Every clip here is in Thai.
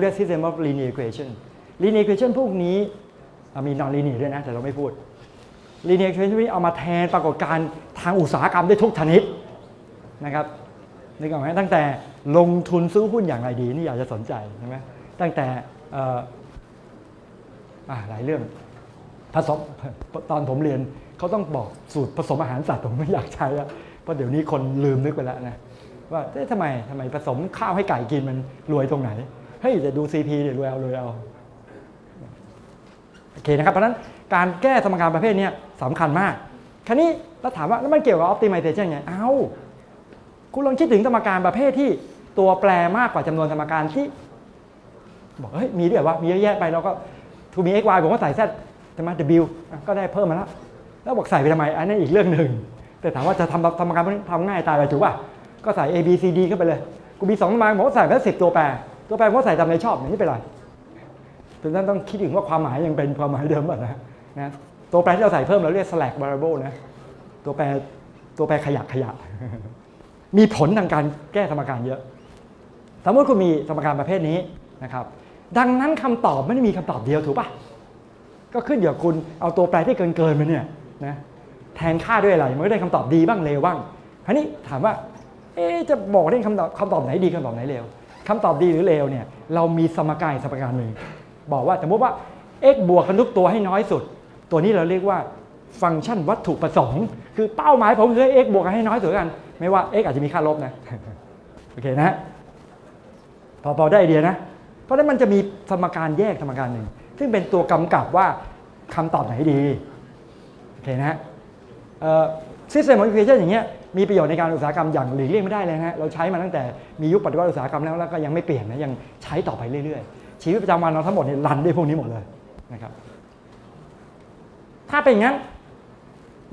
เรียก system of linear equation linear equation พวกนี้มี non linear ด้วยนะ แต่เราไม่พูด linear equation ที่เอามาแทนปรากฏการณ์ทางอุตสาหกรรมได้ทุกชนิดนะครับนึกออกไหมตั้งแต่ลงทุนซื้อหุ้นอย่างไรดีนี่อยากจะสนใจใช่ไหมตั้งแต่หลายเรื่องผสมตอนผมเรียนเขาต้องบอกสูตรผสมอาหารสัตว์ผมไม่อยากใช้อะเพราะเดี๋ยวนี้คนลืมนึกไปแล้วนะว่าเอ๊ะทำไมทำไมผสมข้าวให้ไก่กินมันรวยตรงไหน เฮ้ยจะดู CP เดี๋ยวรวยเอารวยเอาโอเคนะครับ เพราะนั้นการแก้สมการประเภทนี้สำคัญมาก คราวนี้เราถามว่าแล้วมันเกี่ยวกับ optimization ไง เอ้า คุณลองคิดถึงสมการประเภทที่ตัวแปรมากกว่าจำนวนสมการที่ บอกเฮ้ยมีด้วยวะมีเยอะแยะไปเราก็ทูมี x y ผมก็ใส่ z ใช่ไหม w ก็ได้เพิ่มมาแล้ว แล้วบอกใส่ไปทำไม อันนั้นอีกเรื่องหนึ่ง แต่ถามว่าจะทำสมการพวกนี้ทำง่ายตายไปถูกป่ะ ก็ใส่ a b c d เข้าไปเลย กูมีสองสมการผมก็ใส่ไปสิบตัวแปร ตัวแปรผมก็ใส่ตามใจชอบอย่างนี้เป็นไรถึงนั้นต้องคิดถึงว่าความหมายยังเป็นความหมายเดิมป่ะนะนะตัวแปรที่เราใส่เพิ่มเราเรียก slack variable นะตัวแปรตัวแปรขยักขยะ มีผลทางการแก้สมการเยอะ สมมติคุณมีสมการประเภทนี้นะครับ ดังนั้นคำตอบไม่ได้มีคำตอบเดียวถูกปะก็ขึ้นอยู่กับคุณเอาตัวแปรที่เกินเกินๆมาเนี่ยนะแทนค่าด้วยอะไรมันก็ได้คำตอบดีบ้างเลวบ้างทีนี้ถามว่า เอ๊จะบอกได้คำตอบคำตอบไหนดีคำตอบไหนเลว คำตอบดีหรือเลวเนี่ยเรามีสมการสมการหนึ่งบอกว่าสมมติว่า x บวกกันทุกตัวให้น้อยสุด ตัวนี้เราเรียกว่าฟังก์ชันวัตถุประสงค์ คือเป้าหมายผมคือ x บวกกันให้น้อยสุดกัน ไม่ว่า x อาจจะมีค่าลบนะโอเคนะพอพอได้ไอเดียนะ เพราะฉะนั้นมันจะมีสมการแยกสมการหนึ่งซึ่งเป็นตัวกำกับว่าคำตอบไหนดีโอเคนะฮะซิสเต็มของอีควชันอย่างเงี้ย มีประโยชน์ในการอุตสาหกรรมอย่างหลีกเลี่ยงไม่ได้เลยนะฮะเราใช้มาตั้งแต่มียุคปฏิวัติอุตสาหกรรมแล้วแล้วก็ยังไม่เปลี่ยนนะยังใช้ต่อไปเรื่อยๆ ชีวิตประจำวันเราทั้งหมดเนี่ยรันด้วยพวกนี้หมดเลยนะครับถ้าเป็นอย่างนั้น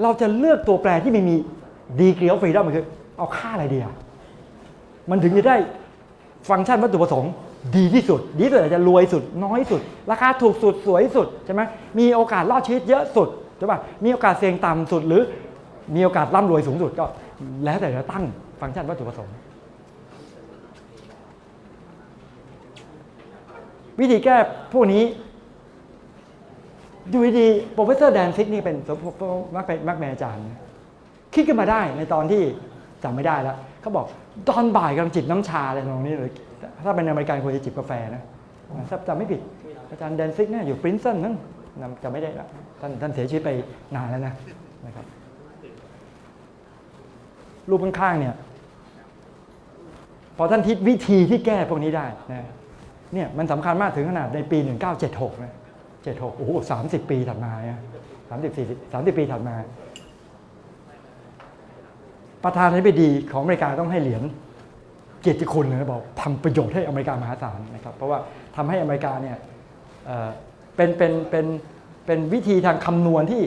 เราจะเลือกตัวแปรที่ไม่มีดีกรีออฟฟรีดอมคือเอาค่าอะไรดีอะมันถึงจะได้ฟังก์ชันวัตถุประสงค์ดีที่สุด ดีที่สุดอาจจะรวยสุด น้อยสุด ราคาถูกสุดสวยสุดใช่ไหมมีโอกาสรอดชีวิตเยอะสุดใช่ป่ะมีโอกาสเสี่ยงต่ำสุดหรือมีโอกาสร่ำรวยสูงสุดก็ แล้วแต่จะตั้งฟังก์ชันวัตถุประสงค์ วิธีแก้พวกนี้ดูดีโปรเฟสเซอร์แดนซิกนี่เป็นมักเป็นมักเป็นอาจารย์นะคิดขึ้นมาได้ในตอนที่จำไม่ได้แล้วเขาบอกตอนบ่ายกำลังจิบน้ำชาอะไรตรงนี้เลยถ้าเป็นอเมริกันควรจะจิบกาแฟนะถ้าจำไม่ผิด อาจารย์แดนซิกเนี่ยอยู่ปรินซ์ตันนั่นจำไม่ได้ละท่านท่านเสียชีวิตไปนานแล้วนะนะครับ รูปข้างๆเนี่ยพอท่านทิศวิธีที่แก้พวกนี้ได้นะเนี่ยมันสำคัญมากถึงขนาดในปี 1976นะ76โอ้โห30 ปีถัดมาเนี่ย30 40 30ปีถัดมา ประธานาธิบดีของอเมริกาต้องให้เหรียญเกียรติคุณเลยนะบอกทำประโยชน์ให้อเมริกามหาศาลนะครับ เพราะว่าทำให้อเมริกาเนี่ยเอ่อเป็นเป็นเป็นเป็นวิธีทางคำนวณที่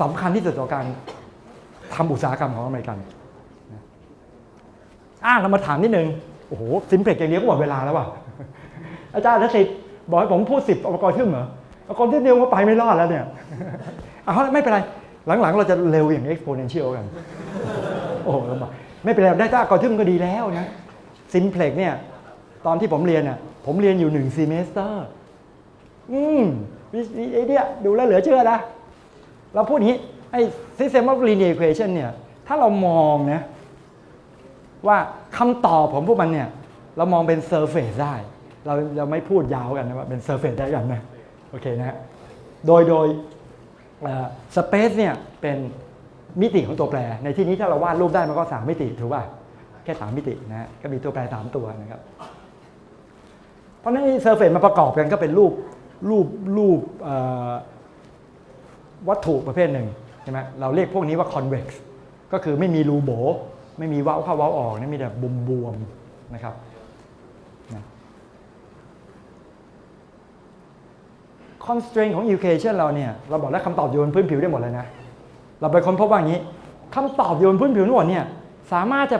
สำคัญที่สุดต่อการทำอุตสาหกรรมของอเมริกัน อะเรามาถามนิดนึง โอ้โหซิมเพล็กอย่างเดียวก็หมดเวลาแล้วว่ะ อาจารย์ทัศน์บอกให้ผมพูดสิบอุปกรณ์ทึ่มเหรออุปกรณ์ที่เดียวก็ไปไม่รอดแล้วเนี่ยเอาไม่เป็นไร หลังๆ เราจะเร็วอย่าง exponential กัน โอ้โหลำบาไม่เป็นไรได้ถ้าอัลกอริทึมก็ดีแล้วนะซิมเพล็กเนี่ย ตอนที่ผมเรียนน่ะผมเรียนอยู่หนึ่งซีเมสเตอร์ อืมไอ้เนี่ยดูแล้วเหลือเชื่อนะ เราพูดอย่างนี้ไอ้ system of linear equation เนี่ย ถ้าเรามองนะ ว่าคำตอบของพวกมันเนี่ยเรามองเป็น surface ได้ เราเราไม่พูดยาวกันนะว่าเป็น surface ได้กันนะโอเคนะฮะโดยโดยสเปซเนี่ยเป็นมิติของตัวแปร ในที่นี้ถ้าเราวาดรูปได้มันก็สามมิติถูกป่ะแค่สามมิตินะฮะก็มีตัวแปรสามตัวนะครับ เพราะนั้นเซอร์เฟซมาประกอบกันก็เป็นรูปรูปรูปวัตถุประเภทหนึ่งใช่ไหมเราเรียกพวกนี้ว่า convex ก็คือไม่มีรูโบ ไม่มีเว้าเข้าเว้าออกนะมีแต่บวมบวมๆนะครับนะ constraint ของ equation เราเนี่ยเราบอกแล้วคำตอบอยู่บนพื้นผิวได้หมดเลยนะ เราไปค้นพบว่าอย่างนี้คำตอบอยู่บนพื้นผิวทั้งหมดเนี่ยสามารถจะ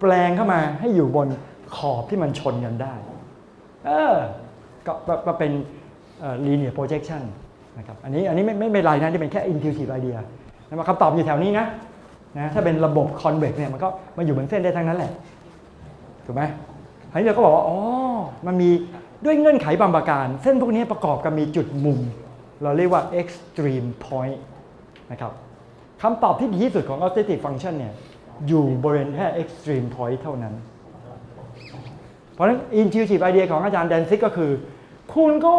แปลงเข้ามาให้อยู่บนขอบที่มันชนกันได้ เออ ก็เป็น linear projection นะครับ อันนี้อันนี้ไม่ไม่เป็นไรนะที่เป็นแค่ intuitive idea นะว่คำตอบอยู่แถวนี้นะ นะถ้าเป็นระบบ convex เนี่ยมันก็มาอยู่บนเส้นได้ทั้งนั้นแหละถูกไหมทีนี้เราก็บอกว่าอ๋อมันมีด้วยเงื่อนไขบางประการ เส้นพวกนี้ประกอบกันมีจุดมุม เราเรียกว่า extreme point นะครับคำตอบที่ดีที่สุดของ objective function เนี่ยอยู่บริเวณแค่ extreme point เท่านั้น เพราะฉะนั้น intuitive idea ของอาจารย์แดนซิกก็คือ คุณก็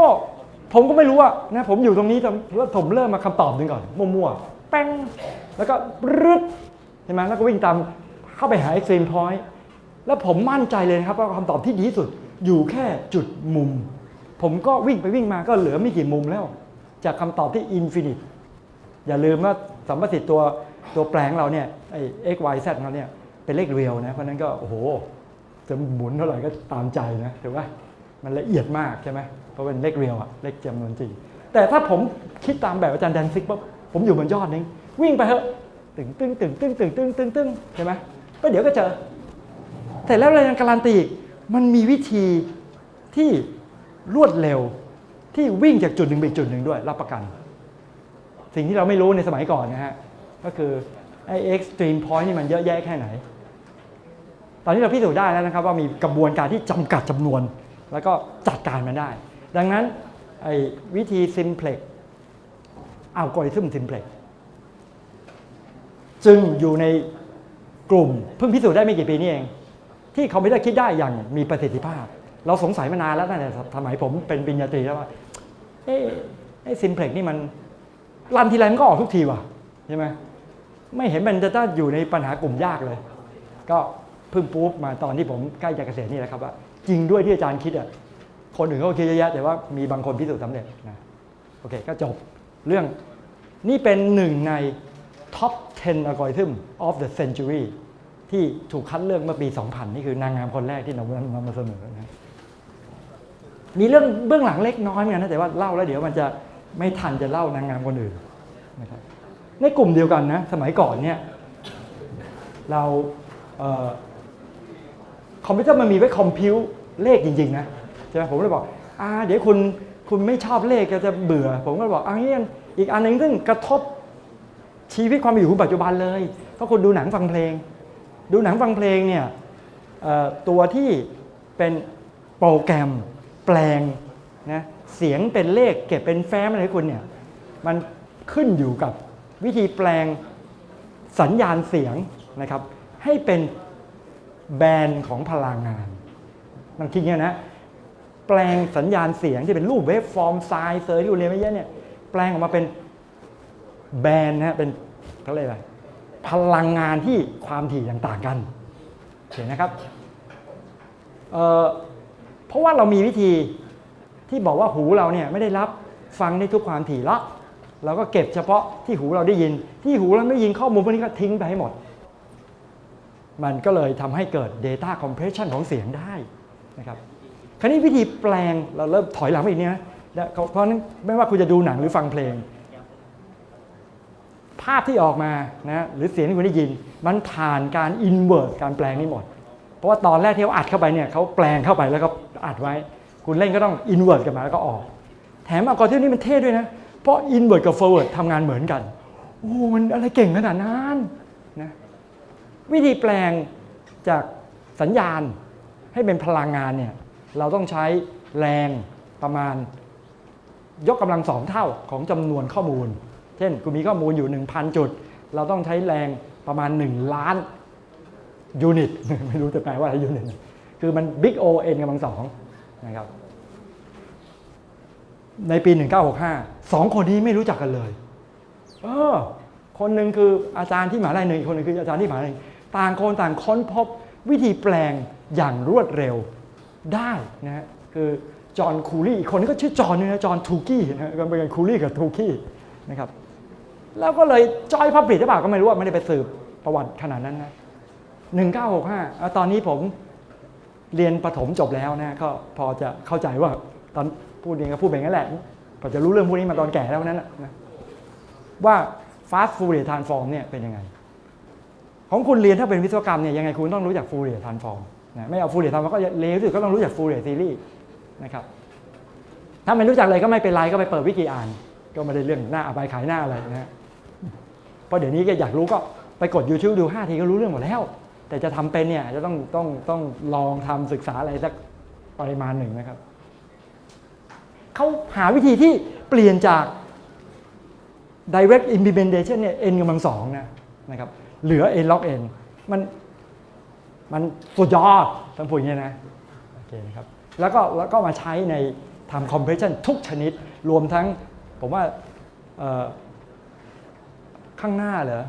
ผมก็ไม่รู้อะนะผมอยู่ตรงนี้แต่ว่าผมเริ่มมาคำตอบหนึ่งก่อน มั่วๆแป้ง แล้วก็บรึดใช่ไหมแล้วก็วิ่งตามเข้าไปหา extreme point แล้วผมมั่นใจเลยครับว่าคำตอบที่ดีที่สุดอยู่แค่จุดมุม ผมก็วิ่งไปวิ่งมาก็เหลือไม่กี่มุมแล้ว จากคำตอบที่ infinite อย่าลืมว่าสัมประสิทธิ์ตัวตัวแปลงเราเนี่ยไอ้ x y z ของเราเนี่ยเป็นเลขเรียวนะเพราะฉะนั้นก็โอ้โหจะหมุนเท่าไหร่ก็ตามใจนะถูกไหมมันละเอียดมากใช่ไหมเพราะเป็นเลขเรียวอะเลขจำนวนจริงแต่ถ้าผมคิดตามแบบอาจารย์แดนซิกปุ๊บผมอยู่บนยอดนึง วิ่งไปเถอะตึงตึงตึงตึงตึงตึงตึงตึงใช่ไหมก็เดี๋ยวก็เจอแต่แล้วเรายังการันตีอีกมันมีวิธีที่รวดเร็วที่วิ่งจากจุดหนึ่งไปจุดหนึ่งด้วย รับประกัน สิ่งที่เราไม่รู้ในสมัยก่อนนะฮะ ก็คือไอ้ extreme point นี่มันเยอะแยะแค่ไหน ตอนนี้เราพิสูจน์ได้แล้วนะครับ ว่ามีกระบวนการที่จำกัดจำนวน แล้วก็จัดการมันได้ ดังนั้นไอ้วิธี simplex อัลกอริทึม simplex จึงอยู่ในกลุ่มเพิ่งพิสูจน์ได้ไม่กี่ปีนี้เอง ที่คอมพิวเตอร์คิดได้อย่างมีประสิทธิภาพ เราสงสัยมานานแล้วตั้งแต่สมัยผมเป็นปริญญาตรีแล้วว่าเอ๊ะไอ้ simplex นี่มันรันทีไรมันก็ออกทุกทีว่ะใช่ไหมไม่เห็นมันจะต้องอยู่ในปัญหากลุ่มยากเลย ก็เพิ่งปุ๊บมาตอนที่ผมใกล้จะเกษียณนี่แหละครับว่าจริงด้วยที่อาจารย์คิดอะคนอื่นเขาก็คิดเยอะแยะแต่ว่ามีบางคนพิสูจน์สำเร็จนะโอเคก็จบเรื่องนี่เป็นหนึ่งใน top 10 algorithm of the century ที่ถูกคัดเลือกเมื่อปี 2000 นี่คือนางงามคนแรกที่นำนำมาเสนอนะมีเรื่องเบื้องหลังเล็กน้อยเหมือนกันนะแต่ว่าเล่าแล้วเดี๋ยวมันจะไม่ทันจะเล่านางงามคนอื่นนะครับในกลุ่มเดียวกันนะสมัยก่อนเนี่ยเราเออคอมพิวเตอร์มันมีไว้คอมพิวเลขจริงๆนะใช่ไหมผมเลยบอกอ่าเดี๋ยวคุณคุณไม่ชอบเลขก็จะเบื่อ ผมก็เลยบอกอ่างี้อีกอันหนึ่งซึ่งกระทบ ชีวิตความเป็นอยู่คุณปัจจุบันเลยเพราะคุณดูหนังฟังเพลง ดูหนังฟังเพลงเนี่ยตัวที่เป็นโปรแกรมแปลงนะเสียงเป็นเลขเก็บเป็นแฟ้มอะไรคุณเนี่ยมันขึ้นอยู่กับวิธีแปลงสัญญาณเสียงนะครับให้เป็นแบนด์ของพลังงานลองคิดอย่างนี้นะแปลงสัญญาณเสียงที่เป็นรูปเวฟฟอร์มไซน์เซอร์ที่คุณเรียนไม่เยอะเนี่ยแปลงออกมาเป็น แบนด์นะฮะเป็นเขาเรียกอะไรพลังงานที่ความถี่ต่างกันเห็นนะครับเเพราะว่าเรามีวิธีที่บอกว่าหูเราเนี่ยไม่ได้รับฟังได้ทุกความถี่ละเราก็เก็บเฉพาะที่หูเราได้ยิน ที่หูเราไม่ยินข้อมูลพวกนี้ก็ทิ้งไปให้หมด มันก็เลยทำให้เกิด Data Compression ของเสียงได้นะครับคราวนี้วิธีแปลงเราเริ่มถอยหลังไปอีกเนี่ยนะเพราะนั้นไม่ว่าคุณจะดูหนังหรือฟังเพลง ภาพที่ออกมานะหรือเสียงที่คุณได้ยิน มันผ่านการ invert การแปลงนี่หมด เพราะว่าตอนแรกที่เขาอัดเข้าไปเนี่ยเขาแปลงเข้าไปแล้วก็อัดไว้ คุณเล่นก็ต้อง invert กลันมาแล้วก็ออก แถมอัลกอริทึมนี่มันเท่ด้วยนะ เพราะ invert กับ forward ทำงานเหมือนกันโอ้มันอะไรเก่งขนาดนั้นนะวิธีแปลงจากสัญญาณให้เป็นพลังงานเนี่ยเราต้องใช้แรงประมาณ ยกกำลังสองเท่าของจำนวนข้อมูล ช่นคุณมีข้อมูลอยู่ 1,000 จุด เราต้องใช้แรงประมาณ 1 ล้านยูนิต ไม่รู้จะแปลว่าอะไรยูนิต คือมัน big O n กำลังสองนะครับ ในปี 1965 สองคนนี้ไม่รู้จักกันเลย เออ คนหนึ่งคืออาจารย์ที่มหาลัยหนึ่งอีกคนหนึงคืออาจารย์ที่มหาลัยต่างคนต่างค้นพบวิธีแปลงอย่างรวดเร็วได้นะฮะคือจอห์นคูลี่อีกคนนึงก็ชื่อจอห์นนะจอห์นทูกี้นะฮะก็เป็นคูลี่กับทูกี้นะครับ แล้วก็เลยจอยพับลิกหรือเปล่าก็ไม่รู้ว่าไม่ได้ไปสืบประวัติขนาดนั้นนะ1965อะตอนนี้ผมเรียนประถมจบแล้วนะก็พอจะเข้าใจว่าตอนพูดเองก็พูดแบบนั้นแหละพอจะรู้เรื่องพวกนี้มาตอนแก่แล้วนั้นนะว่า fast Fourier transform เนี่ยเป็นยังไง ของคุณเรียนถ้าเป็นวิศวกรรมเนี่ยยังไงคุณต้องรู้จัก Fourier transform นะไม่เอา Fourier transform ก็เลวที่สุดก็ต้องรู้จัก Fourier series นะครับถ้าไม่รู้จักเลยก็ไม่เป็นไรก็ไปเปิดวิกิอ่าน ก็ไม่ได้เรื่องหน้าอบายขายหน้าอะไรนะฮะ เพราะเดี๋ยวนี้ก็อยากรู้ก็ไปกด YouTube ดู 5 ทีก็รู้เรื่องหมดแล้ว แต่จะทำเป็นเนี่ยจะต้องต้องต้องลองทำศึกษาอะไรสักปริมาณหนึ่งนะครับเขาหาวิธีที่เปลี่ยนจาก direct implementation เนี่ย n กำลังสองนะนะครับเหลือ n log n มันมันสุดยอดต้งพูดอย่างนี้นะโอเคนะครับแล้วก็แล้วก็มาใช้ในทำ compression ทุกชนิดรวมทั้งผมว่า ข้างหน้าเหรอ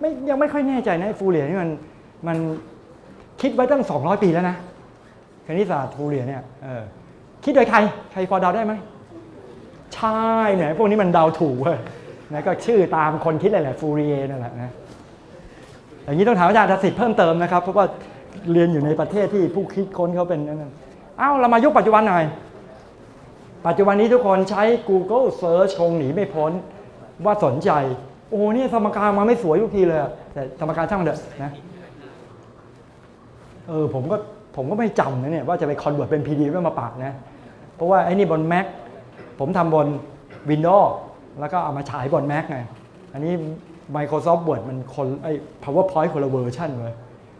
ไม่ยังไม่ค่อยแน่ใจนะฟูเรียนี่มันมันคิดไว้ตั้ง 200 ปีแล้วนะคณิตศาสตร์ฟูเรียเนี่ยเออคิดโดยใคร ใครพอเดาได้ไหมใช่เนี่ยพวกนี้มันเดาถูกเว้ยนะก็ชื่อตามคนคิดแหละฟูเรียนั่นแหละนะอย่างนี้ต้องถามอาจารย์สิทธิ์เพิ่มเติมนะครับ เพราะว่าเรียนอยู่ในประเทศที่ผู้คิดค้นเขาเป็นนั่นเอ้าเรามายุคปัจจุบันหน่อย ปัจจุบันนี้ทุกคนใช้ Google Search คงหนีไม่พ้นว่าสนใจ โอ้เนี่ยสมการมาไม่สวยทุกทีเลย แต่สมการช่างเถอะนะเออผมก็ผมก็ไม่จำนะเนี่ยว่าจะไปคอนเวิร์ตเป็น PDF แล้วมาปากนะ เพราะว่าไอ้นี่บน Mac ผมทำบน Windows แล้วก็เอามาฉายบน Mac ไง อันนี้ Microsoft Word มันคนไอ้ PowerPoint คนละเวอร์ชันเลย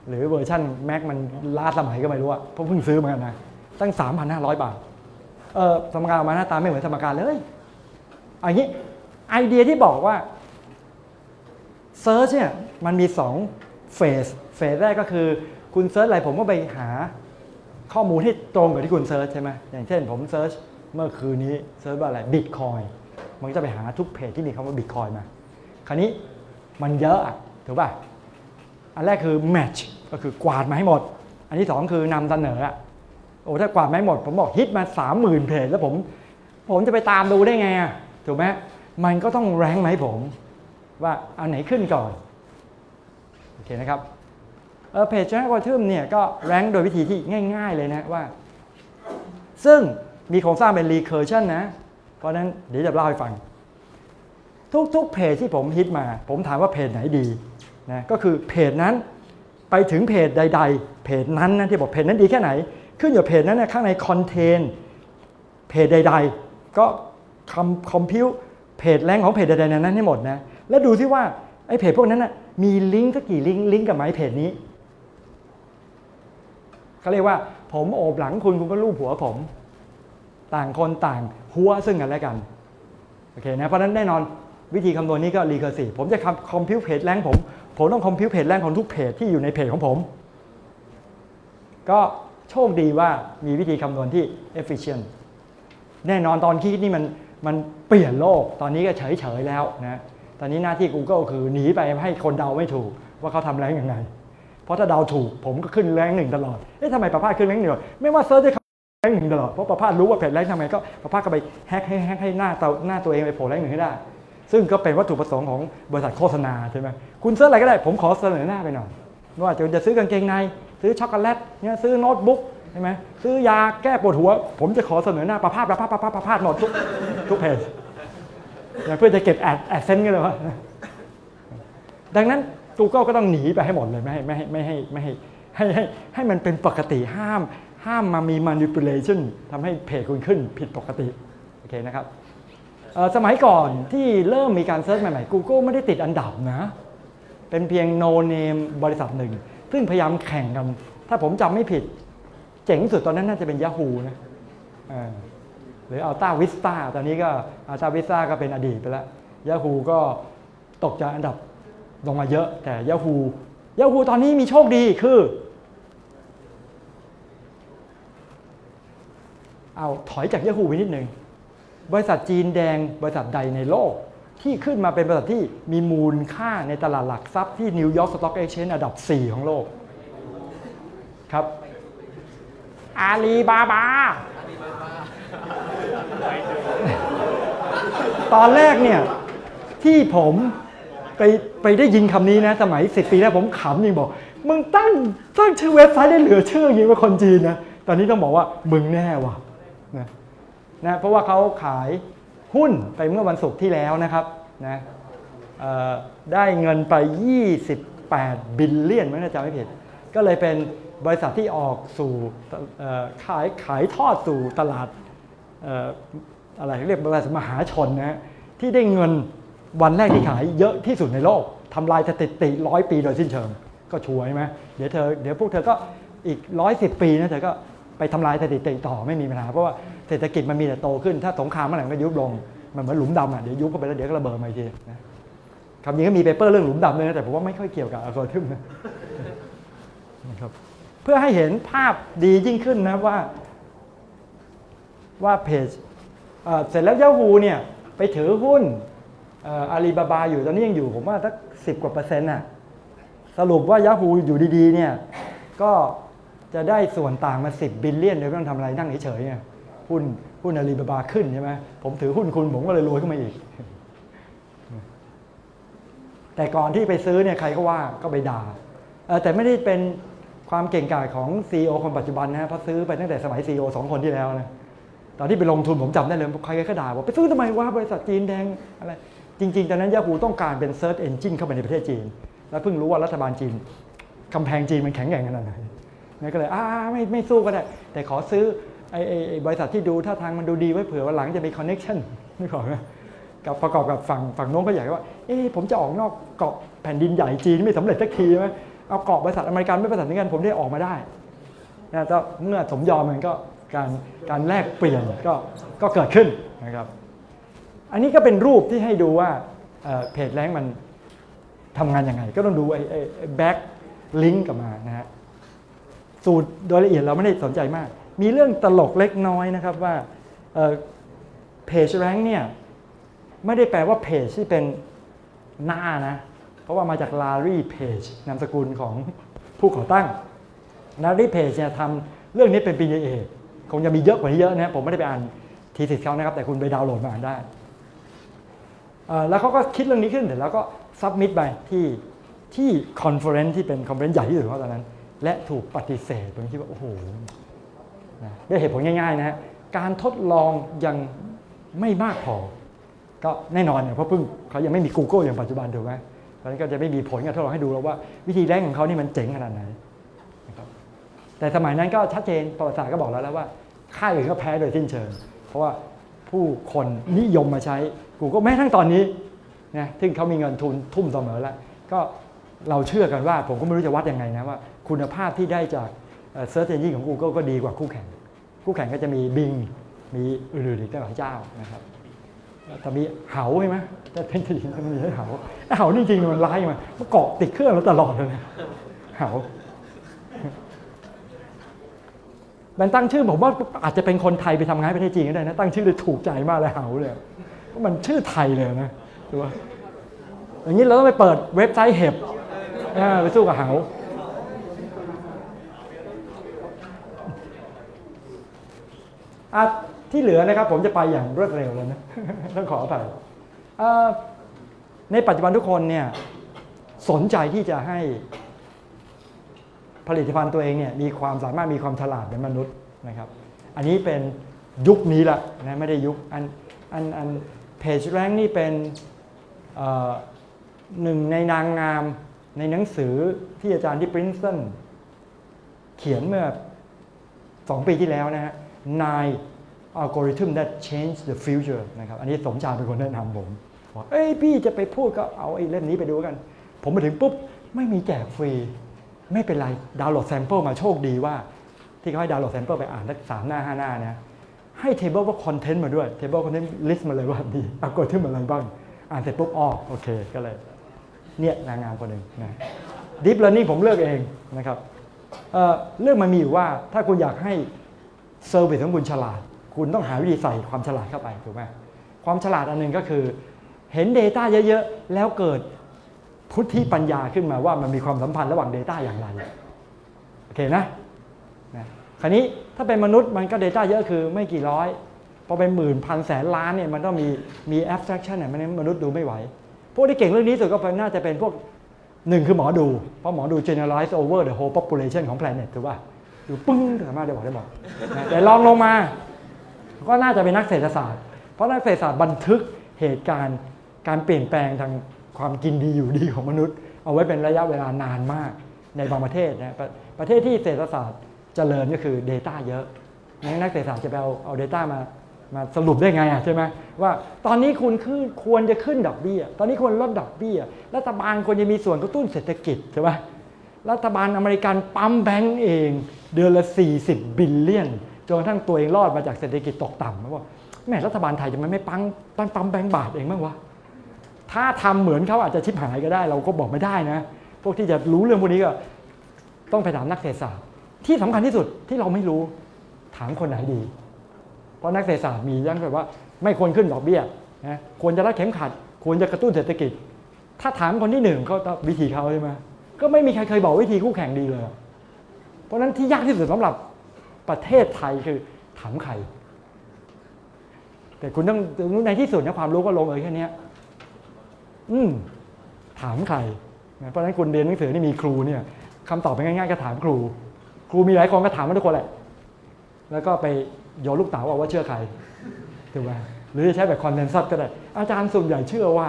หรือเวอร์ชัน Mac มันล้าสมัยก็ไม่รู้อะเพราะเพิ่งซื้อมานะ ตั้ง 3,500 บาท เออสมการออกมาหน้าตาไม่เหมือนสมการเลยอันนี้ไอเดียที่บอกว่าเซิร์ชเนี่ยมันมี2เฟสเฟสแรกก็คือคุณเซิร์ชอะไรผมก็ไปหาข้อมูลที่ตรงกับที่คุณเซิร์ชใช่ไหมอย่างเช่นผมเซิร์ชเมื่อคืนนี้เซิร์ชว่าอะไรบิตคอยมันก็จะไปหาทุกเพจที่มีคำว่าบิตคอยมา คราวนี้มันเยอะถูกป่ะ อันแรกคือ match ก็คือกวาดมาให้หมด อันที่สองคือนำเสนออะ โอ้ถ้ากวาดไม่หมด ผมบอกฮิตมาสามหมื่นเพจแล้วผม ผมจะไปตามดูได้ไงอะถูกไหมมันก็ต้องแรงค์มผม ว่าอันไหนขึ้นก่อนโอเคนะครับเออเพจชนะกอทึมเนี่ยก็แรงโดยวิธีที่ง่าย ๆ เลยนะว่า ซึ่งมีโครงสร้างเป็น recursion นะ เพราะนั้นเดี๋ยวจะเล่าให้ฟัง ทุกๆเพจที่ผมฮิตมา ผมถามว่าเพจไหนดีนะก็คือเพจนั้นไปถึงเพจใด ๆ เพจนั้นนะที่บอกเพจนั้นดีแค่ไหน ขึ้นอยู่เพจนั้นนะข้างในคอนเทนต์เพจใด ๆ ก็คอมคอมพิวเพจแรงของเพจใดๆนั้นให้หมดนะ แล้วดูที่ว่าไอ้เพจพวกนั้นนะมีลิงก์สักกี่ลิงก์ลิงก์กับไหมเพจนี้เขาเรียกว่าผมโอบหลังคุณคุณก็ลูบหัวผม ต่างคนต่างหัวซึ่งกันและกันโอเคนะเพราะนั้นแน่นอนวิธีคำนวณนี้ก็รีเคอร์ซีผมจะคอมพิวเพจแรงผม ผมต้องคอมพิวเพจแรงของทุกเพจที่อยู่ในเพจของผม ก็ โชคดีว่ามีวิธีคำนวณที่ efficient แน่นอนตอนคิดนี่มันมันเปลี่ยนโลกตอนนี้ก็เฉยเฉยๆแล้วนะตอนนี้หน้าที่ Google คือหนีไปให้คนเดาไม่ถูกว่าเขาทำแรงยังไง เพราะถ้าเดาถูกผมก็ขึ้นแรงหนึ่งตลอด เอ๊ะทำไมประพาสขึ้นแรงหนึ่งตลอดไม่ว่าเซิร์ชได้แรงหนึ่งตลอด เพราะประพาสรู้ว่าเพจแรงทำไงก็ประพาสก็ไปแฮกให้แฮกให้หน้าตัวหน้าตัวเองไปโผล่แรงหนึ่งให้ได้ ซึ่งก็เป็นวัตถุประสงค์ของบริษัทโฆษณาใช่ไหมคุณเซิร์ชอะไรก็ได้ ผมขอเสนอหน้าไปหน่อยว่าจะจะซื้อกางเกงใน ซื้อช็อกโกแลตเนี่ยซื้อโน้ตบุ๊กใช่ไหมซื้อยาแก้ปวดหัว ผมจะขอเสนอหน้าประพาสประพาสประพาสประพาสหมดทุกทุกเพจเพื่อจะเก็บแอดแอดเซนต์กันเลยวะดังนั้น Google ก็ต้องหนีไปให้หมดเลยไม่ให้ไม่ให้ไม่ให้ไม่ให้ให้ให้ให้มันเป็นปกติห้าม ห้ามมามี manipulation ทำให้เพจคุณขึ้นผิดปกติโอเคนะครับสมัยก่อนที่เริ่มมีการเซิร์ชใหม่ๆ Google ไม่ได้ติดอันดับนะ เป็นเพียง no name บริษัทหนึ่ง ซึ่งพยายามแข่งกัน ถ้าผมจำไม่ผิด เจ๋งสุดตอนนั้นน่าจะเป็น Yahoo นะหรือ Alta Vista ตาตอนนี้ก็ Alta Vista ก็เป็นอดีตไปแล้ว Yahoo ก็ตกจากอันดับลงมาเยอะ แต่ Yahoo Yahoo ตอนนี้มีโชคดีคือเอาถอยจาก Yahoo ไปนิดหนึ่งบริษัทจีนแดงบริษัทใดในโลก ที่ขึ้นมาเป็นบริษัทที่มีมูลค่าในตลาดหลักทรัพย์ที่นิวยอร์กสต็อกเอ็กชแนนอันดับ 4 ของโลก ครับ อาลีบาบา ตอนแรกเนี่ย ที่ผมไปไปได้ยินคำนี้นะ สมัย 10 ปีแรกผมขำยิงบอก มึงตั้งตั้งชื่อเว็บไซต์ได้เหลือเชื่อยิงว่าคนจีนนะ ตอนนี้ต้องบอกว่ามึงแน่ว่ะนะนะเพราะว่าเขาขาย หุ้นไปเมื่อวันศุกร์ที่แล้วนะครับนะได้เงินไป 28 บิลเลียนไม่แน่าจะไม่ผิด ก็เลยเป็นบริษัทที่ออกสู่ขายขายทอดสู่ตลาดออะไรเรียกบริษัทมหาชนนะที่ได้เงินวันแรกที่ขายเยอะที่สุดในโลกทำลายสถิติร้อยปีโดยสิ้นเชิง ก็ชัวร์ใช่ไหมเดี๋ยวเธอเดี๋ยวพวกเธอก็อีกร้อยสิบปีนะเธอก็ ไปทำลายสถิติต่อไม่มีปัญหาเพราะว่าเศรษฐกิจมันมีแต่โตขึ้นถ้าสงครามเมื่อไหร่มันก็ยุบลงมันเหมือนหลุมดำอะเดี๋ยวยุบเข้าไปแล้วเดี๋ยวก็ระเบิดมาอีกทีนะคำนี้ก็มีเปเปอร์เรื่องหลุมดำเลยนะแต่ผมว่าไม่ค่อยเกี่ยวกับอัลกอริทึมนะนะครับเพื่อให้เห็นภาพดียิ่งขึ้นนะว่าว่าเพจเสร็จแล้ว Yahoo เนี่ยไปถือหุ้นอาลีบาบาอยู่ตอนนี้ยังอยู่ผมว่าสักสิบกว่าเปอร์เซ็นต์น่ะสรุปว่า Yahoo อยู่ดีๆเนี่ยก็ จะได้ส่วนต่างมา 10 บิลเลียนโดยไม่ต้องทำอะไรนั่งเฉยๆไงหุ้นหุ้นอาลีบาบาขึ้นใช่ไหมผมถือหุ้นคุณผมก็เลยรวยขึ้นมาอีก แต่ก่อนที่ไปซื้อเนี่ยใครก็ว่าก็ไปด่าเอ่อแต่ไม่ได้เป็นความเก่งกาจของ CEO คนปัจจุบันนะเพราะซื้อไปตั้งแต่สมัย CEO สองคนที่แล้วนะตอนที่ไปลงทุนผมจำได้เลยใครก็ด่าว่าไปซื้อทำไมวะบริษัทจีนแดงอะไรจริง ๆ ตอนนั้นยาฮูต้องการเป็น Search Engine เข้าไปในประเทศจีน แล้วเพิ่งรู้ว่ารัฐบาลจีนกำแพงจีนมันแข็งแกร่งขนาดไหน งั้นก็เลยอ่าไม่ไม่สู้ก็ได้ แต่ขอซื้อไอ้ไอ้บริษัทที่ดูท่าทางมันดูดีไว้เผื่อว่าหลังจะมีคอนเน็ชันไม่ขอไหมกับประกอบกับฝั่งฝั่งโน้นก็อยากว่า เอ๊ผมจะออกนอกเกาะแผ่นดินใหญ่จีนไม่สำเร็จสักทีไหมเอาเกาะบริษัทอเมริกันไม่ประสานกันผมได้ออกมาได้นะก็เมื่อสมยอมมันก็การการแลกเปลี่ยนก็ก็เกิดขึ้นนะครับ อันนี้ก็เป็นรูปที่ให้ดูว่าเพจแรงมันทำงานยังไง ก็ต้องดูไอ้ไอ้แบ็กลิงก์กลับมานะฮะ สูตรโดยละเอียดเราไม่ได้สนใจมาก มีเรื่องตลกเล็กน้อยนะครับว่าเพจแรงเนี่ยไม่ได้แปลว่าเพจที่เป็นหน้านะ เพราะว่ามาจาก Larry Page นามสกุลของผู้ก่อตั้งนารีเพจเนี่ยทำเรื่องนี้เป็นปริญญาเอกคงจะมีเยอะกว่านี้เยอะนะผมไม่ได้ไปอ่านทีสิทธิ์เขานะครับ แต่คุณไปดาวน์โหลดมาอ่านได้ แล้วเขาก็คิดเรื่องนี้ขึ้นเสร็จแล้วก็ซับมิดไปที่ที่คอนเฟอเรนซ์ที่เป็นคอนเฟอเรนซ์ใหญ่ที่สุดเขาตอนนั้น และถูกปฏิเสธผมคิดว่าโอ้โหนะด้วยเหตุผลง่ายๆนะฮะการทดลองยังไม่มากพอ ก็แน่นอนเนี่ยเพราะเพิ่งเขายังไม่มี Google อย่างปัจจุบันถูกไหมเพราะนั้นก็จะไม่มีผลการทดลองให้ดูแล้วว่าวิธีแรกของเขานี่มันเจ๋งขนาดไหนแต่สมัยนั้นก็ชัดเจนประวัติศาสตร์ก็บอกแล้วแล้วว่าค่ายอื่นก็แพ้โดยสิ้นเชิง เพราะว่าผู้คนนิยมมาใช้กูก็แม้ทั้งตอนนี้นะซึ่งเขามีเงินทุนทุ่มเสมอแล้วก็ เราเชื่อกันว่าผมก็ไม่รู้จะวัดยังไงนะว่า คุณภาพที่ได้จากเซิร์ชเอนจินของ Google ก็ดีกว่าคู่แข่ง คู่แข่งก็จะมี Bing มีอื่นๆอีกตั้งหลายเจ้านะครับแต่มีเหาใช่ไหมแต่เป็นจริงๆมันมีเหาไอเหานี่จริงๆมันร้ายมามันเกาะติดเครื่องเราตลอดเลยนะเหามันตั้งชื่อผมว่าอาจจะเป็นคนไทยไปทำงานประเทศจีนก็ได้นะตั้งชื่อเลยถูกใจมากเลยเหาเลยเพราะมันชื่อไทยเลยนะถูกป่ะอย่างนี้เราต้องไปเปิดเว็บไซต์เห็บ อ่าไปสู้กับเหาอะที่เหลือนะครับผมจะไปอย่างรวดเร็วเลยนะ ต้องขออภัยอ่าในปัจจุบันทุกคนเนี่ยสนใจที่จะให้ผลิตภัณฑ์ตัวเองเนี่ยมีความสามารถมีความฉลาดเป็นมนุษย์นะครับ อันนี้เป็นยุคนี้ละนะไม่ได้ยุคอันอันอันเพจแรงนี่เป็นหนึ่งในนางงาม ในหนังสือที่อาจารย์ที่ปรินสตันเขียนเมื่อสองปีที่แล้วนะฮะ nine algorithm that change the future นะครับ อันนี้สมชายเป็นคนแนะนำผมบอกเอ้ยพี่จะไปพูดก็เอาไอ้เล่มนี้ไปดูกัน ผมมาถึงปุ๊บ ไม่มีแจกฟรี ไม่เป็นไรดาวน์โหลดแซมเปิลมาโชคดีว่า ที่เขาให้ดาวน์โหลดแซมเปิลไปอ่านสักสามหน้าห้าหน้านะให้เทเบิลว่าคอนเทนต์มาด้วยเทเบิลคอนเทนต์ลิสต์มาเลยว่ามีอัลกอริทึมอะไรบ้าง อ่านเสร็จปุ๊บอ๋อโอเคก็เลย เนี่ยนางงามคนหนึ่งนะดิฟ l ล a r n i n g ผมเลือกเองนะครับเเรื่องมันมีอยู่ว่าถ้าคุณอยากให้เซอร์วิสของคุณฉลาด คุณต้องหาวิธีใส่ความฉลาดเข้าไปถูกไหมความฉลาดอันหนึ่งก็คือ เห็น Data เยอะๆ แล้วเกิดพุทธิปัญญาขึ้นมาว่ามันมีความสัมพันธ์ระหว่าง Data อย่างไรโอเคนะนะคราวนี้ถ้าเป็นมนุษย์มันก็ Data เยอะคือไม่กี่ร้อยพอเป็นหมื่นพันแสนล้านเนี่ยมันต้องมีมี abstraction เนี่ยมันมนุษย์ดูไม่ไหว พวกที่เก่งเรื่องนี้สุดก็น่าจะเป็นพวกหนึ่งคือหมอดู เพราะหมอดู generalize over the whole population ของ planet ถูกป่ะดูปึ้งสามารถจะบอกได้หมดนะแต่ลองลงมา ก็น่าจะเป็นนักเศรษฐศาสตร์ เพราะนักเศรษฐศาสตร์บันทึกเหตุการณ์การเปลี่ยนแปลงทางความกินดีอยู่ดีของมนุษย์ เอาไว้เป็นระยะเวลานานมากในบางประเทศนะประประเทศที่เศรษฐศาสตร์เจริญก็คือ Data เยอะงั้นนักเศรษฐศาสตร์จะไปเอาเอา Data มา มาสรุปได้ไงอะใช่ไหมว่าตอนนี้คุณคือควรจะขึ้นดอกเบี้ย ตอนนี้ควรลดดอกเบี้ย รัฐบาลควรจะมีส่วนกระตุ้นเศรษฐกิจใช่ไหมรัฐบาลอเมริกันปั๊มแบงก์เอง เดือนละ 40 บิลเลียนจนกระทั่งตัวเองรอดมาจากเศรษฐกิจตกต่ำแล้วว่าแม่รัฐบาลไทยจะมันไม่ปั๊มปั๊มปั๊มแบงก์บาทเองบ้างวะถ้าทำเหมือนเขาอาจจะชิบหายก็ได้ เราก็บอกไม่ได้นะ พวกที่จะรู้เรื่องพวกนี้ก็ ต้องไปถามนักเศรษฐศาสตร์ที่สำคัญที่สุดที่เราไม่รู้ ถามคนไหนดี ราะนักเศรษฐศาสตร์มีเรื่องแบบว่า ไม่ควรขึ้นดอกเบี้ยนะควรจะรัดเข็มขัด ควรจะกระตุ้นเศรษฐกิจ ถ้าถามคนที่หนึ่งเขาต้องวิธีเขาใช่ไหมก็ไม่มีใครเคยบอกวิธีคู่แข่งดีเลย เพราะนั้นที่ยากที่สุดสำหรับประเทศไทยคือถามใครแต่คุณต้องในที่สุดนะความรู้ก็ลงเอยแค่นี้อืมถามใคร เพราะฉะนั้นคุณเรียนหนังสือนี่มีครูเนี่ยคำตอบเป็นง่ายๆก็ถามครู ครูมีหลายคนก็ถามมาทุกคนแหละ แล้วก็ไป โยนลูกเต๋าเอาว่าเชื่อใครถูกไหมหรือจะใช้แบบคอนเทนซัสก็ได้ อาจารย์ส่วนใหญ่เชื่อว่า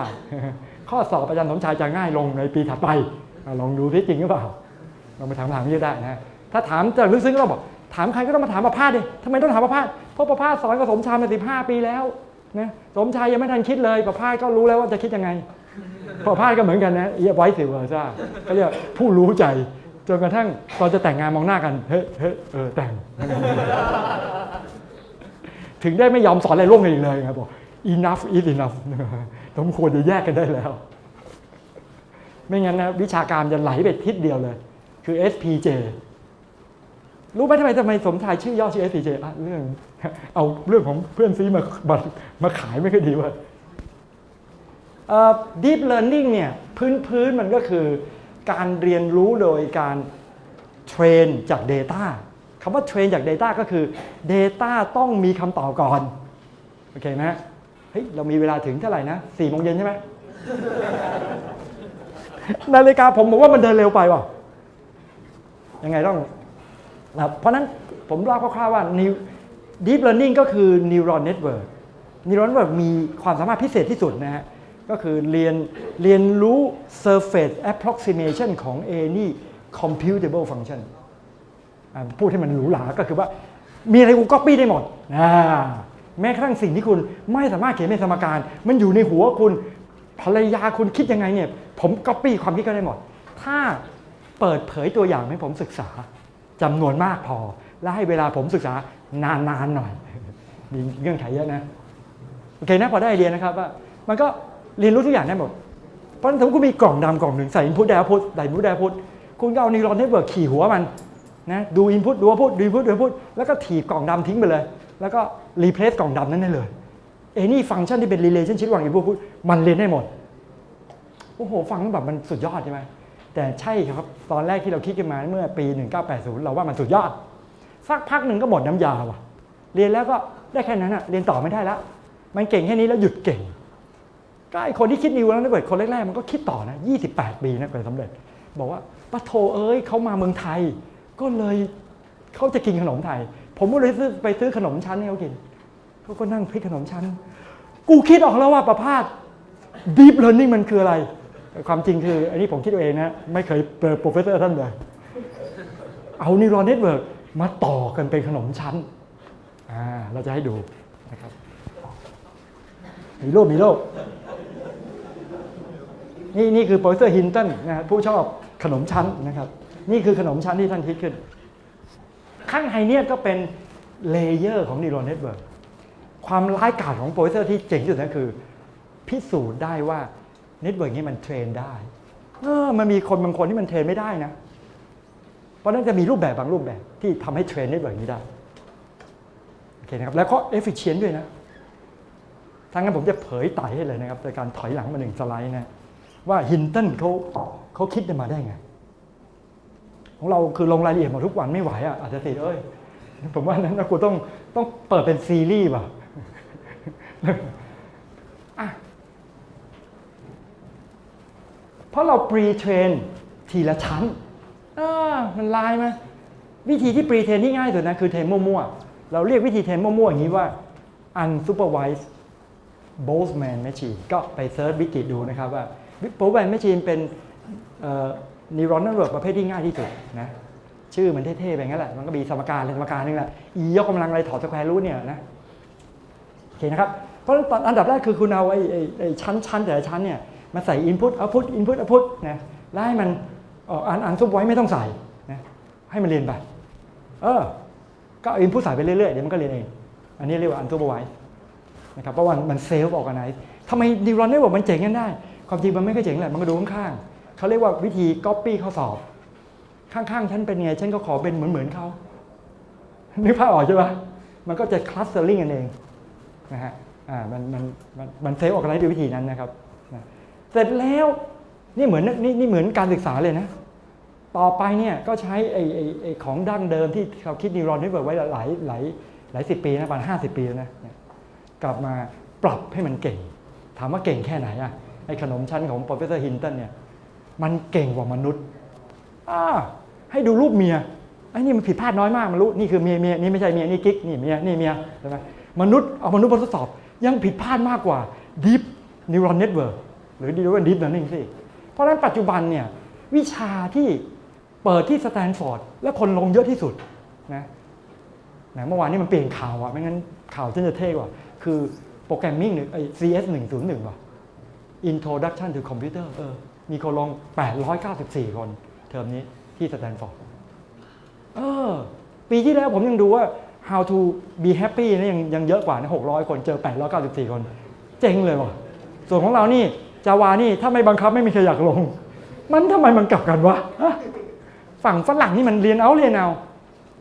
ข้อสอบอาจารย์สมชายจะง่ายลงในปีถัดไป ลองดูที่จริงหรือเปล่าลองไปถามถามนี้ได้นะถ้าถามจะลึกซึ้งก็ต้องบอกถามใครก็ต้องมาถามประพาสดิทำไมต้องถามประพาสเพราะประพาสสอนกับสมชายมาสิบห้าปีแล้วนะสมชายยังไม่ทันคิดเลยประพาสก็รู้แล้วว่าจะคิดยังไงประพาสก็เหมือนกันนะเอียไว้สิเวอร์ซ่าเขาเรียกผู้รู้ใจ จนกระทั่งตอนจะแต่งงานมองหน้ากัน เฮ้เฮ้เออแต่ง ถึงได้ไม่ยอมสอนอะไรร่วมกันอีกเลยครับบอก enough is enough ต้องควรจะแยกกันได้แล้ว ไม่งั้นนะวิชาการจะไหลไปทิศเดียวเลย คือ SPJ รู้ไหมทำไมทำไมสมชายชื่อย่อชื่อ SPJ อะเรื่อง เอาเรื่องของเพื่อนซีมามามาขายไม่ค่อยดีว่า deep learning เนี่ย พื้นพื้นมันก็คือ การเรียนรู้โดยการเทรนจาก Data คำว่าเทรนจาก Data ก็คือ Data ต้องมีคำตอบก่อน โอเคไหมเฮ้ย เรามีเวลาถึงเท่าไหร่นะสี่โมงเย็นใช่ไหมนาฬิกาผมบอกว่ามันเดินเร็วไปว่ะยังไงต้องนะเพราะฉะนั้นผมเล่าคร่าวๆว่า New- Deep Learning ก็คือ Neural Network Neural Network มีความสามารถพิเศษที่สุดนะฮะ ก็คือเรียนเรียนรู้ surface approximation ของ any computable function พูดให้มันหรูหราก็คือว่ามีอะไรกู copy ได้หมดแม้กระทั่งสิ่งที่คุณไม่สามารถเขียนเป็นสมการ มันอยู่ในหัวคุณภรรยาคุณคิดยังไงเนี่ย ผม copy ความคิดก็ได้หมด ถ้าเปิดเผยตัวอย่างให้ผมศึกษาจำนวนมากพอ และให้เวลาผมศึกษานานๆหน่อยมีเงื่อนไขเยอะนะ โอเคนะพอได้ไอเดียนะครับว่ามันก็ เรียนรู้ทุกอย่างได้หมด เพราะฉะนั้นสมมติคุณมีกล่องดำกล่องหนึ่งใส่ input ได้ output ใส่ input ได้ output คุณก็เอา neural network ขี่หัวมันนะดู input ดู output ดู input ดู output แล้วก็ถีบกล่องดำทิ้งไปเลย แล้วก็ replace กล่องดำนั้นได้เลยเอนี่ฟังก์ชันที่เป็น relationship ระหว่าง input output มันเรียนได้หมดโอ้โหฟังแบบมันสุดยอดใช่ไหมแต่ใช่ครับตอนแรกที่เราคิดกันมาเมื่อปี 1980 เราว่ามันสุดยอดสักพักหนึ่งก็หมดน้ำยาว่ะ เรียนแล้วก็ได้แค่นั้นอะเรียนต่อไม่ได้ล้วมันเก่งแค่นี้แล้วหยุดเก่ง ก็ไอคนที่คิดนิวแล้วนะเบิดคนแรกๆมันก็คิดต่อนะ 28 ปีนะกว่าจะสำเร็จ บอกว่าปะโทเอ้ยเขามาเมืองไทย ก็เลยเขาจะกินขนมไทย ผมก็เลยซื้อไปซื้อขนมชั้นให้เขากินเขาก็นั่งพลิกขนมชั้น กูคิดออกแล้วว่าประพาส deep learning มันคืออะไร ความจริงคือ อันนี้ผมคิดเอาเองนะ ไม่เคยเปิดโปรเฟสเซอร์ท่านเลย เอา neural network มาต่อกันเป็นขนมชั้นอ่าเราจะให้ดูนะครับ มีรูปมีรูปนี่นี่คือโปรเฟสเซอร์ฮินตันนะฮะผู้ชอบขนมชั้นนะครับ นี่คือขนมชั้นที่ท่านคิดขึ้น ข้างในเนี่ยก็เป็นเลเยอร์ของ neural network ความร้ายกาจของโปรเฟสเซอร์ที่เจ๋งที่สุดนั่นคือ พิสูจน์ได้ว่าเน็ตเวิร์กนี้มันเทรนได้เออมันมีคนบางคนที่มันเทรนไม่ได้นะ เพราะนั้นจะมีรูปแบบบางรูปแบบที่ทำให้เทรนเน็ตเวิร์กนี้ได้โอเคนะครับแล้วก็เอฟฟิเชนด้วยนะ ทั้งนั้นผมจะเผยไต่ให้เลยนะครับโดยการถอยหลังมาหนึ่งสไลด์นะว่าฮินตันเขาเขาคิดได้มาได้ไง ของเราคือลงรายละเอียดมดทุกวันไม่ไหวอะอาจจะติดเอ้ยผมว่านั้นนะกูต้องต้องเปิดเป็นซีรีส์ว่ะอะเพราะเราปรีเทรนทีละชั้นอ่ามันลายไหมวิธีที่ปรีเทรนที่ง่ายสุดนะคือเทรนมั่วๆเราเรียกวิธีเทรนมั่วๆอย่างนี้ว่า unsupervised Boltzmann machine ก็ไปเซิร์ชวิกิดูนะครับว่า Boltzmann machine เป็นเอ่อ neural network ประเภทที่ง่ายที่สุดนะชื่อมันเท่ๆไปงั้นแหละ มันก็มีสมการเลยสมการนึงแหละ e ยกกำลังอะไรถอดสแควร์รูทเนี่ยนะโอเคนะครับ เพราะฉะนั้นอันดับแรกคือคุณเอาไอ้ไอ้ไอ้ชั้นชั้นแต่ละชั้นเนี่ยมาใส่ input output input output นะแล้วให้มันอ่ออันอันซุปไว้ไม่ต้องใส่นะให้มันเรียนไปเออก็อินพุตใส่ไปเรื่อยๆเดี๋ยวมันก็เรียนเอง อันนี้เรียกว่าอันตัวไว้ นะครับเพราะว่ามันเซลฟ์ออกกันไหนทำไมนิวรอนได้บอกมันเจ๋งกันได้ ความจริงมันไม่ค่อยเจ๋งแหละมันก็ดูข้างๆเขาเรียกว่าวิธีก๊อปปี้ข้อสอบ ข้างๆฉันเป็นไงฉันก็ขอเป็นเหมือนๆเขานึกภาพออกใช่ปะมันก็จะคลัสเตอร์ลิงกันเองนะฮะอ่ามันมันมันมันเซลล์ออกกันได้ด้วยวิธีนั้นนะครับเสร็จแล้วนี่เหมือนนี่นี่เหมือนการศึกษาเลยนะ ต่อไปเนี่ยก็ใช้ไอ้ไอ้ไอของดั้งเดิมที่เขาคิดนิวรอนเน็ตเวิร์กไว้หลายหลายหลายสิบปีนะประมาณห้าสิบปีแล้วนะเกลับมาปรับให้มันเก่ง ถามว่าเก่งแค่ไหนอะไอ้ขนมชั้นของ professor Hinton เนี่ยมันเก่งกว่ามนุษย์อ่าให้ดูรูปเมียไอ้นี่มันผิดพลาดน้อยมากมันรู้นี่คือเมียเมียนี่ไม่ใช่เมียนี่กิ๊กนี่เมียนี่เมียใช่ไหมมนุษย์เอามนุษย์มาทดสอบยังผิดพลาดมากกว่า deep neural network หรือ deep learning สิเพราะฉะนั้นปัจจุบันเนี่ยวิชาที่เปิดที่สแตนฟอร์ดและคนลงเยอะที่สุดนะนะเมื่อวานนี้มันเปลี่ยนข่าวอะไม่งั้นข่าวฉันจะเท่กว่า คือโปรแกรมมิ่งหนึ่งไอ CS 101 ว่ะ Introduction to Computer เออ มีคนลง 894 คน เทอมนี้ที่สแตนฟอร์ดเออ ปีที่แล้วผมยังดูว่า how to be happy นี่ยังยังเยอะกว่านะ600 คนเจอ 894 คน เจ๋งเลยว่ะ ส่วนของเรานี่จาวานี่ถ้าไม่บังคับไม่มีใครอยากลง มันทำไมมันกลับกันวะฮะฝั่งฝรั่งนี่มันเรียนเอาเรียนเอา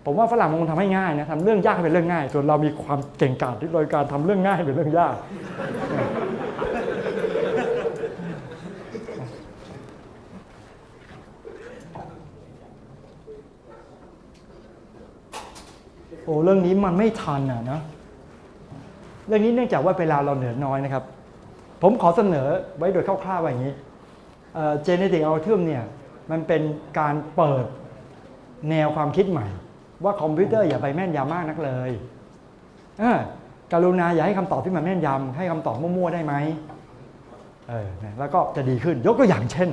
ผมว่าฝรั่งมันคงทำให้ง่ายนะทำเรื่องยากให้เป็นเรื่องง่าย ส่วนเรามีความเก่งกาจที่โดยการทำเรื่องง่ายเป็นเรื่องยาก โอ้เรื่องนี้มันไม่ทันอะนะเรื่องนี้เนื่องจากว่าเวลาเราเหลือน้อยนะครับ ผมขอเสนอไว้โดยคร่าวๆว่าอย่างนี้เจเนติกอัลทึมเนี่ยมันเป็นการเปิดแนวความคิดใหม่ ว่าคอมพิวเตอร์อย่าไปแม่นยำมากนักเลยเออกรุณาอย่าให้คำตอบที่มันแม่นยำให้คำตอบมั่วๆได้ไหมเออแล้วก็จะดีขึ้นยกตัวอย่างเช่น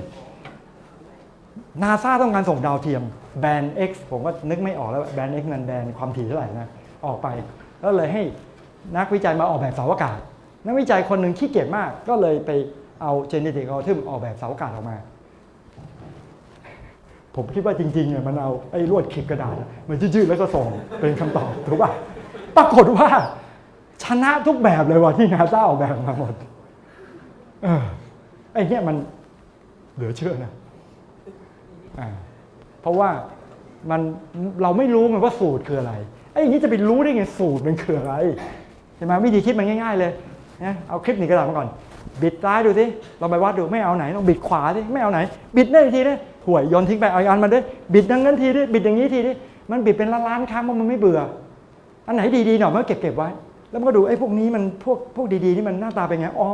นาซาต้องการส่งดาวเทียมแบน X ผมก็นึกไม่ออกแล้วแบน X นันแบนความถี่เท่าไหร่นะออกไป แล้วเลยให้นักวิจัยมาออกแบบเสาอากาศ นักวิจัยคนหนึ่งขี้เกียจมาก ก็เลยไปเอาเจเนติกอัลทึมออกแบบเสาอากาศออกมา ผมคิดว่าจริงๆเนี่ยมันเอาไอ้ลวดข็มกระดาษมันยืดๆแล้วก็ส่งเป็นคำตอบถูกป่ะปรากฏว่า ชนะทุกแบบเลยว่ะที่นาซาออกแบบมาหมด เออไอ้เนี่ยมันเหลือเชื่อนะอ่าเพราะว่ามันเราไม่รู้มันว่าสูตรคืออะไรไอ้อย่างนี้จะไปรู้ได้ไงสูตรมันคืออะไรใช่ไหมวิธีคิดมันง่าย ๆ เลยนะเอาคลิปหนีกระดาษมาก่อน บิดซ้ายดูสิลองไปวัดดูไม่เอาไหนลองบิดขวาสิไม่เอาไหน บิดได้ทีดิ ห่วยโยนทิ้งไปเอาอีกอันมาด้วยบิดดังนั้นทีดิบิดอย่างนี้ทีดิมันบิดเป็นล้านๆครั้งมันไม่เบื่อ อันไหนดีๆหน่อยมันก็เก็บเก็บไว้ แล้วมันก็ดูไอ้พวกนี้มันพวกพวกดีๆนี่มันหน้าตาเป็นไงอ๋อ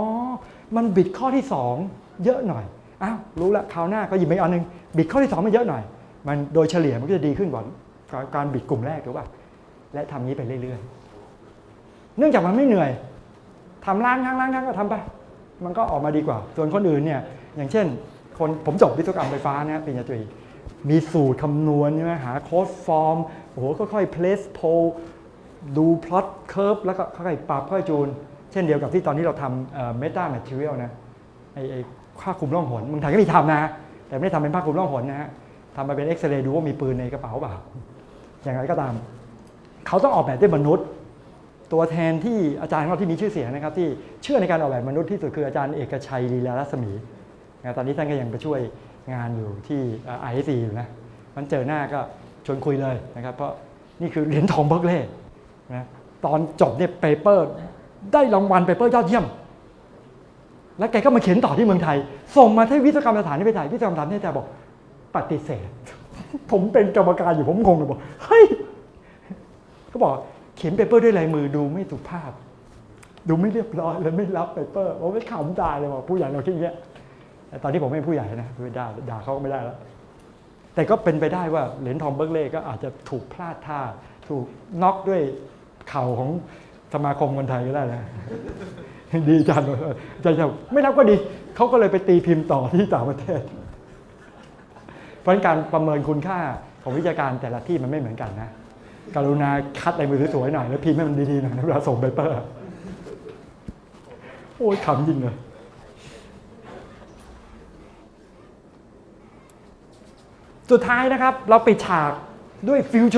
มันบิดข้อที่2เยอะหน่อยอ้าวรู้ละคราวหน้าก็หยิบไปอันหนึงบิดข้อที่2มันเยอะหน่อย มันโดยเฉลี่ยมันก็จะดีขึ้นกว่าการบิดกลุ่มแรกถูกป่ะและทำนี้ไปเรื่อยๆ เนื่องจากมันไม่เหนื่อยทำล้างครั้งล้างครั้งก็ทำไป มันก็ออกมาดีกว่า ส่วนคนอื่นเนี่ย อย่างเช่น คนผมจบวิศวกรรมไฟฟ้านะปริญญาตรี มีสูตรคำนวณใช่ไหมหาโค้ดฟอร์มโอ้โหค่อยๆ place pole ดูพลอตเคิร์ฟแล้วก็ค่อยๆปรับค่อยจูน เช่นเดียวกับที่ตอนนี้เราทำเมตาแมทเทียลนะไอ้ไอ้ผ้าคุมร่องหนเมืองไทยก็มีทำนะ แต่ไม่ได้ทำเป็นผ้าคลุมร่องหนนะฮะทำมาเป็นเอ็กซเรย์ดูว่ามีปืนในกระเป๋าเปล่า อย่างไรก็ตาม เขาต้องออกแบบด้วยมนุษย์ ตัวแทนที่อาจารย์ของเราที่มีชื่อเสียงนะครับ ที่เชื่อในการออกแบบมนุษย์ที่สุดคืออาจารย์เอกชัยลีลารัศมี นะตอนนี้ท่านก็ยังไปช่วยงานอยู่ที่ไอเอซีอยู่นะมันเจอหน้าก็ชวนคุยเลยนะครับ เพราะนี่คือเหรียญทองเบิร์กเล่นะตอนจบเนี่ยเปเปอร์ ได้รางวัลเปเปอร์ยอดเยี่ยม แล้วแกก็มาเขียนต่อที่เมืองไทย ส่งมาที่วิศวกรรมสถานที่ไปถ่ายวิศวกรรมสถานที่แต่บอก ปฏิเสธ ผมเป็นกรรมการอยู่ผมงงเลยบอกเฮ้ยเขาบอกเขียนเปเปอร์ด้วยลายมือดูไม่สุภาพ ดูไม่เรียบร้อยเลยไม่รับเปเปอร์ผมไม่ขำตายเลยบอกผู้ใหญ่เราคิดอย่างเงี้ย ตอนที่ผมเป็นผู้ใหญ่นะไม่ได้ด่าเขาก็ไม่ได้แล้ว แต่ก็เป็นไปได้ว่าเหรียญทองเบิร์กเล่ก็อาจจะถูกพลาดท่า ถูกน็อกด้วยเข่าของสมาคมคนไทยก็ได้นะดีจังเลยอาจารย์ไม่รับก็ดี เขาก็เลยไปตีพิมพ์ต่อที่ต่างประเทศ เพราะนั้นการประเมินคุณค่าของวิชาการแต่ละที่มันไม่เหมือนกันนะ กรุณาคัดลายมือสวยๆหน่อยแล้วพิมพ์ให้มันดีๆหน่อยนะเวลาส่งเปเปอร์ โอ้ยขำจริงเลย สุดท้ายนะครับเราปิดฉากด้วยฟิวเจอร์